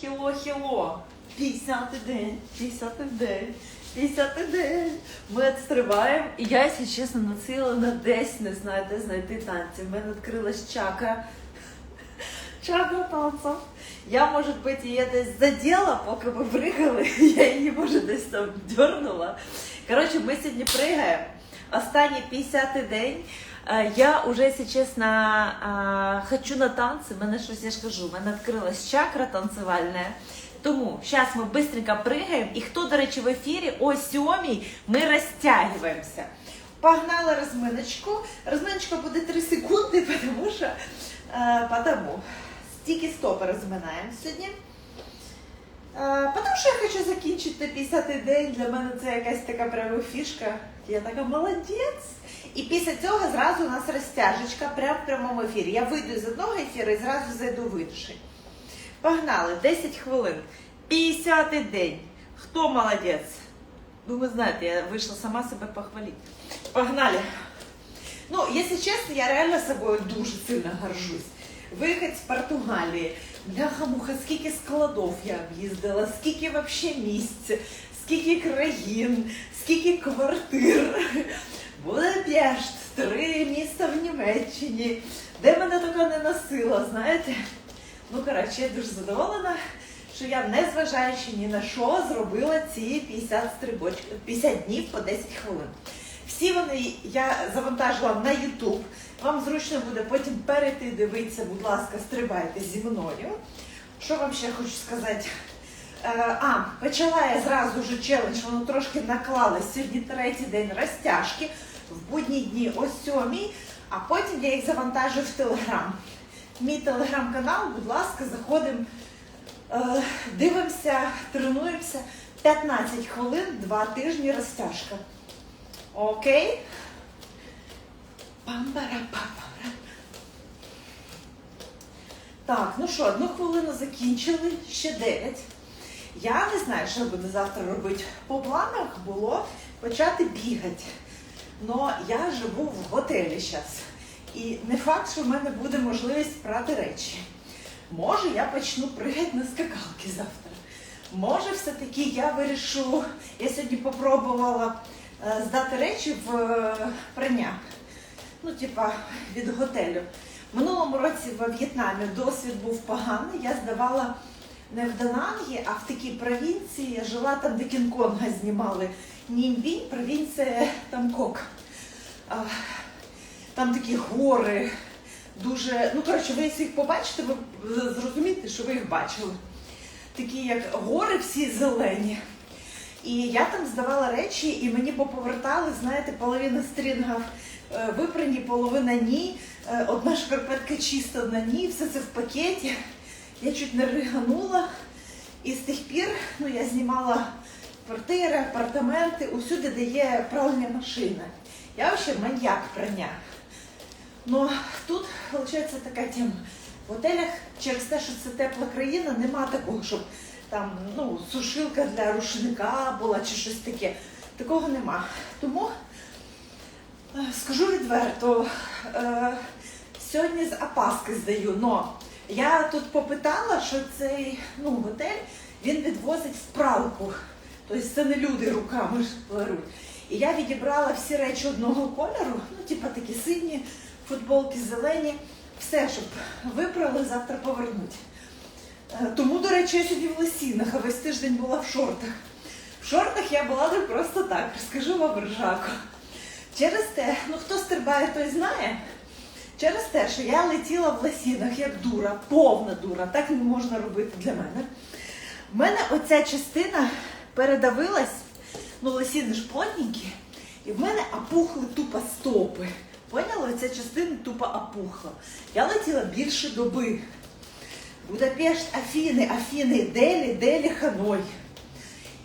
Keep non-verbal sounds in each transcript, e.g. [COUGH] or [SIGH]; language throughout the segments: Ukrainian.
Хіло, хіло. 50 день, 50 день, 50 день. Ми відстриваємо. І я, якщо чесно, націлена десь, не знаю, де знайти танці. В мене відкрилась чакра. Чакра танців. Я, може бути, її десь заділа, поки ми пригали. [LAUGHS] Я її, може, десь там дернула. Коротше, ми сьогодні пригаємо. Останній 50-й день. Е, Я уже, якщо чесно, е, хочу на танці. Мене щось, я ж кажу, мене відкрилась чакра танцювальна. Тому зараз ми швидко пригаємо. І хто, до речі, в ефірі о сьомій ми розтягуємося. Погнали розминочку. Розминочка буде 3 секунди, [LAUGHS] тому що е, потому. Стільки стопи розминаємо сьогодні. Потому що я хочу закінчити 50-й день. Для мене це якась така прямо фішка. Я така молодець. І після цього зразу у нас розтяжечка прямо в прямому ефірі. Я вийду з одного ефіру і зразу зайду в інший. Погнали, 10 хвилин. 50-й день. Хто молодець? Ну, ви знаєте, я вийшла сама себе похвалити. Погнали. Ну, якщо чесно, я реально собою дуже сильно горжусь. Виїхати з Португалії. Бляха-муха, скільки складов я об'їздила, скільки вообще місць, скільки країн, скільки квартир. Будапешт, три міста в Німеччині. Де мене таке не носило, знаєте? Ну, коротше, я дуже задоволена, що я, незважаючи ні на що, зробила ці 50 стрибочків, 50 днів по 10 хвилин. Всі вони я завантажила на YouTube. Вам зручно буде потім перейти дивитися, будь ласка, стрибайте зі мною. Що вам ще хочу сказати? Е, а, почала я зразу вже челендж, воно трошки наклалось. Сьогодні третій день розтяжки, в будні дні о сьомій, а потім я їх завантажу в Телеграм. Мій телеграм-канал, будь ласка, заходимо, е, дивимося, тренуємося 15 хвилин, 2 тижні розтяжка. Окей? Пам-пара-па-пара. Так, ну що, одну хвилину закінчили, ще 9. Я не знаю, що буду завтра робити. По планах було почати бігати. Но я живу в готелі зараз. І не факт, що в мене буде можливість прати речі. Може, я почну пригати на скакалки завтра. Може, все-таки я вирішу. Я сьогодні попробувала е, здати речі в е, прання. Ну, типа, від готелю. Минулому році в В'єтнамі досвід був поганий. Я здавала не в Данангі, а в такій провінції. Я жила там, де Кінг-Конга знімали. Німбінь, провінція Тамкок. Там такі гори, дуже. Ну, коротше, ви їх побачите, ви зрозумієте, що ви їх бачили. Такі як гори всі зелені. І я там здавала речі, і мені поповертали, знаєте, половина стрінгів е, випрані, половина ні. Е, Одна шкарпетка чиста, одна ні, все це в пакеті. Я чуть не риганула. І з тих пір ну, я знімала квартири, апартаменти, усюди, де є пральня машина. Я взагалі маньяк прання. Ну тут виходить така тема. В готелях через те, що це тепла країна, нема такого, щоб там ну, сушилка для рушника була чи щось таке. Такого нема. Тому е, скажу відверто, е, сьогодні з опаски здаю, но я тут попитала, що цей ну, готель він відвозить в пралку. Тобто це не люди руками беруть. І я відібрала всі речі одного кольору, ну, типа такі сині, футболки зелені, все, щоб випрали, завтра повернуть. Е, Тому, до речі, я сьогодні в лосінах, а весь тиждень була в шортах. В шортах я була не просто так, розкажу вам ржаку. Через те, ну хто стрибає, той знає. Через те, що я летіла в лосінах як дура, повна дура, так не можна робити для мене. В мене оця частина передавилась, ну лосіни ж плотненькі, і в мене опухли тупо стопи. Поняла? Оця частина тупо опухла. Я летіла більше доби. Будапешт, Афіни, Афіни, Делі, Делі, Ханой.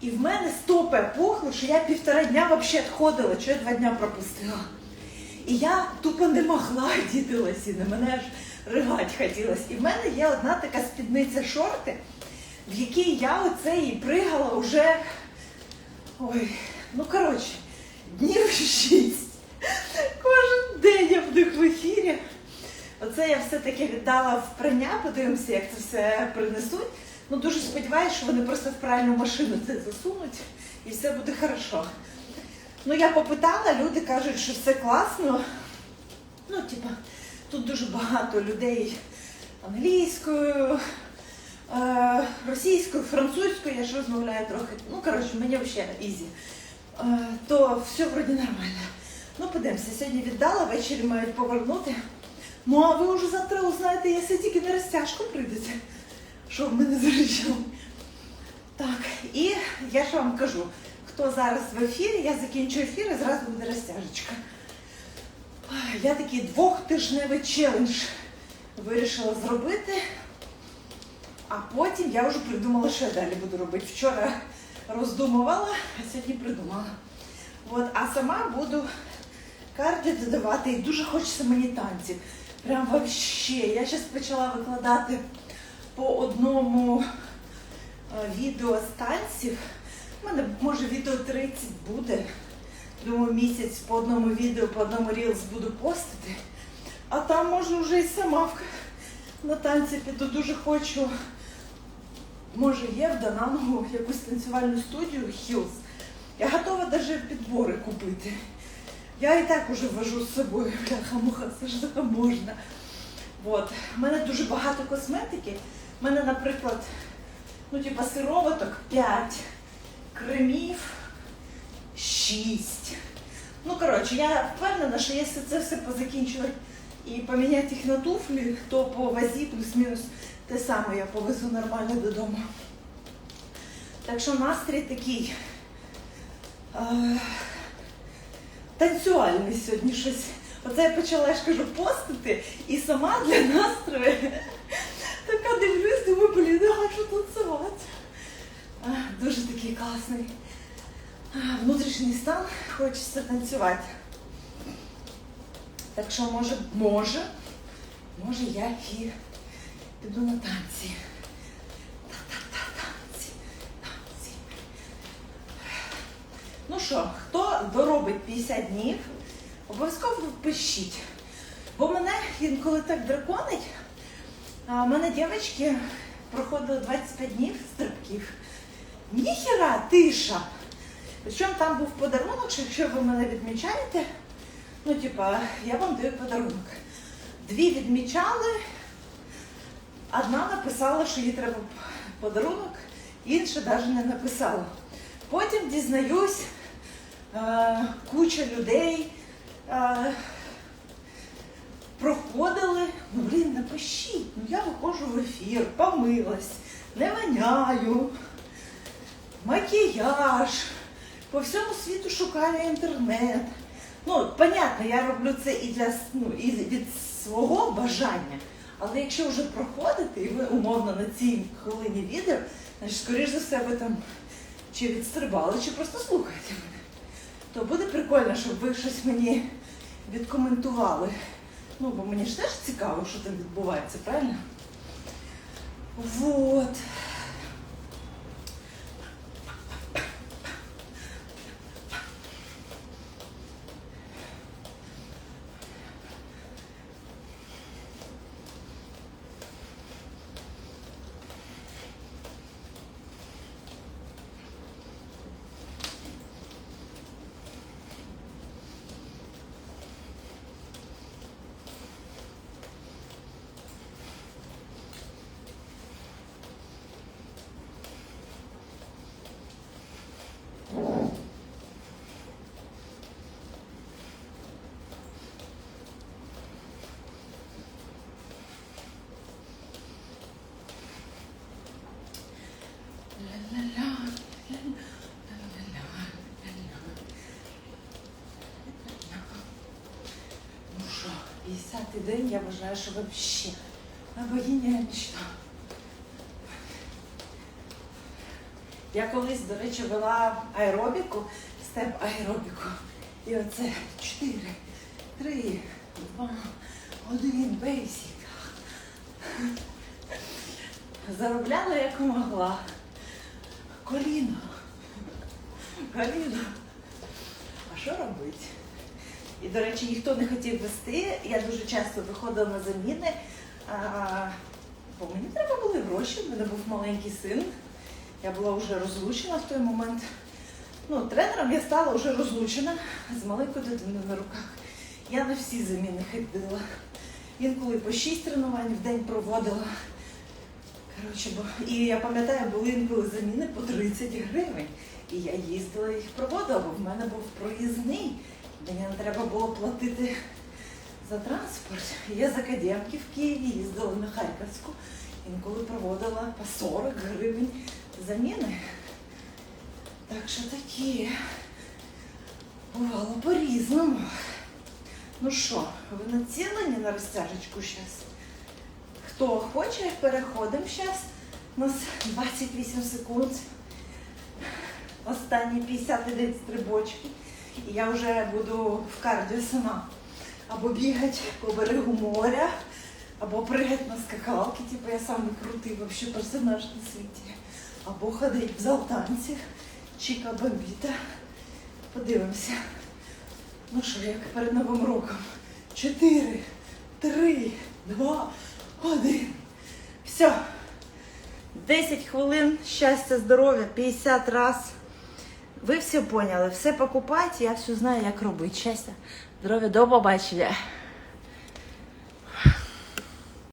І в мене стопи опухли, що я півтора дня взагалі відходила, що я два дня пропустила. І я тупо не могла [LAUGHS] діти лосіни, мене аж ригать хотілося. І в мене є одна така спідниця шорти, в якій я оце і пригала вже. Ой, ну коротше, днів [LAUGHS] шість. Кожен день я в них в ефірі. Оце я все-таки віддала в прання, подивимося, як це все принесуть. Ну дуже сподіваюся, що вони просто в правильну машину це засунуть і все буде хорошо. Ну я попитала, люди кажуть, що все класно. Ну, типа, тут дуже багато людей англійською, е, російською, французькою, я ж розмовляю трохи. Ну, коротше, мені взагалі ізі. Е, то все вроді нормально. Ну, подивимося, сьогодні віддала, ввечері мають повернути. Ну, а ви вже завтра узнаєте, якщо тільки на розтяжку прийдете, що в мене зарішили. Так, і я ж вам кажу, хто зараз в ефірі, я закінчу ефір і зразу буде розтяжечка. Я такий двохтижневий челендж вирішила зробити, а потім я вже придумала, що я далі буду робити. Вчора роздумувала, а сьогодні придумала. От, а сама буду кардіо додавати і дуже хочеться мені танців. Прям вообще. Я зараз почала викладати по одному е, відео з танців. У мене може відео 30 буде. Думаю, місяць по одному відео, по одному рілз буду постити. А там може вже і сама на танці піду. Дуже хочу. Може є в Данангу якусь танцювальну студію Hills. Я готова навіть підбори купити. Я і так уже вожу з собою, [LAUGHS] бляха-муха, це ж таке можна. От. У мене дуже багато косметики. У мене, наприклад, ну, типа сироваток 5, кремів 6. Ну, коротше, я впевнена, що якщо це все позакінчувати і поміняти їх на туфлі, то по вазі плюс-мінус те саме я повезу нормально додому. Так що настрій такий. Е, танцювальний сьогодні щось. Оце я почала, я ж кажу, постити і сама для настрою [LAUGHS] така дивлюсь, думаю, блін, я хочу танцювати. Дуже такий класний внутрішній стан, хочеться танцювати. Так що може, може, може я і піду на танці. Ну що, хто доробить 50 днів, обов'язково пишіть. Бо мене інколи так драконить. А у мене дівчатки проходили 25 днів. Ніхіра, тиша. Причому там був подарунок, що якщо ви мене відмічаєте, ну, типа, я вам даю подарунок. Дві відмічали, одна написала, що їй треба подарунок, інша навіть не написала. Потім дізнаюсь, е, куча людей е, проходили. Ну, блін, напишіть, ну я виходжу в ефір, помилась, не воняю, макіяж, по всьому світу шукаю інтернет. Ну, понятно, я роблю це і для ну, і від свого бажання. Але якщо вже проходите, і ви умовно на цій хвилині відео, значить, скоріш за все, ви там чи відстрибали, чи просто слухаєте мене. То буде прикольно, щоб ви щось мені відкоментували. Ну, бо мені ж теж цікаво, що там відбувається, правильно? Вот. Ля-ля-ля, ля-ля-ля, ля-ля. Ну що, 50-й день, я вважаю, що вообще богиня мечта. Я колись, до речі, вела аеробіку, степ аеробіку. І оце 4, 3, 2, 1, бейсік. Заробляла як могла. Коліно. Коліно. А що робити? І, до речі, ніхто не хотів вести. Я дуже часто виходила на заміни. Бо мені треба були гроші, в мене був маленький син. Я була вже розлучена в той момент. Ну, тренером я стала вже розлучена з маленькою дитиною на руках. Я на всі заміни ходила. Інколи по 6 тренувань в день проводила. Коротше, бо... І я пам'ятаю, були інколи заміни по 30 гривень. І я їздила їх проводила, бо в мене був проїзний. Мені не треба було платити за транспорт. Я з академки в Києві їздила на Харківську, інколи проводила по 40 гривень заміни. Так що такі бувало по-різному. Ну що, ви націлені на розтяжечку зараз? Хто хоче, переходимо зараз. У нас 28 секунд. Останні 59 стрибочки. І я вже буду в кардіо сама. Або бігати по берегу моря, або пригати на скакалки, типу я самий крутий персонаж на світі. Або ходити в зал танців, чіка бомбіта. Подивимося. Ну що, як перед Новим роком. Чотири, три, два, один. Все. 10 хвилин щастя, здоров'я, 50 раз. Ви все поняли, все покупайте, я все знаю, як робити. Щастя, здоров'я, до побачення.